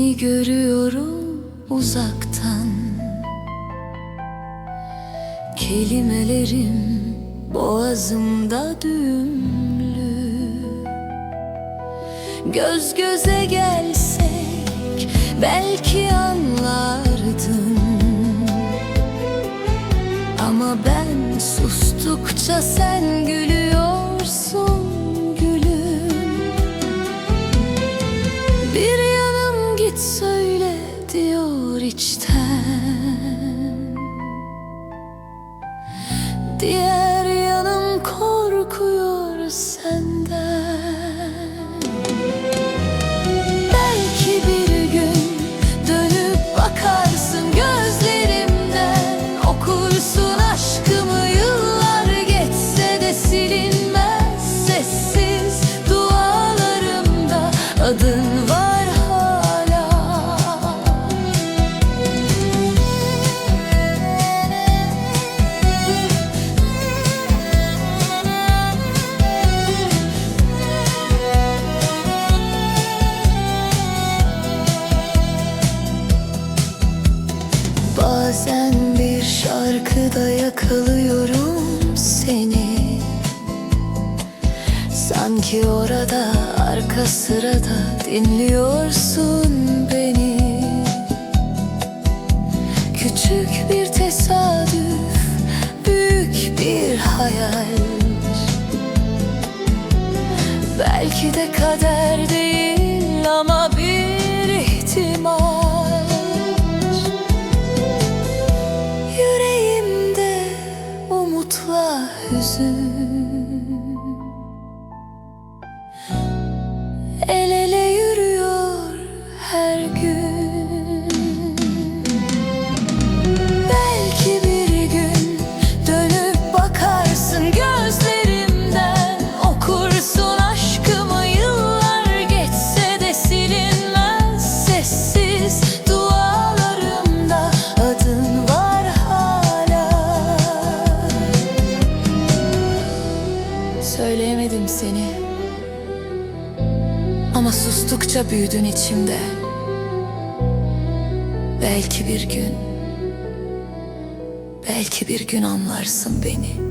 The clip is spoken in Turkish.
Seni görüyorum uzaktan. Kelimelerim boğazımda düğümlü. Göz göze gelsek belki anlardın. Ama ben sustukça sen gülüyorsun Diğer yanım korkuyor senden. Belki bir gün dönüp bakarsın gözlerimden Okursun aşkımı yıllar geçse de silinmez Sessiz dualarımda. Adın şarkıda yakalıyorum seni. Sanki orada arka sırada dinliyorsun beni. Küçük bir tesadüf, büyük bir hayal. Belki de kader değil Söyleyemedim seni. Ama sustukça büyüdün içimde Belki bir gün Belki bir gün anlarsın beni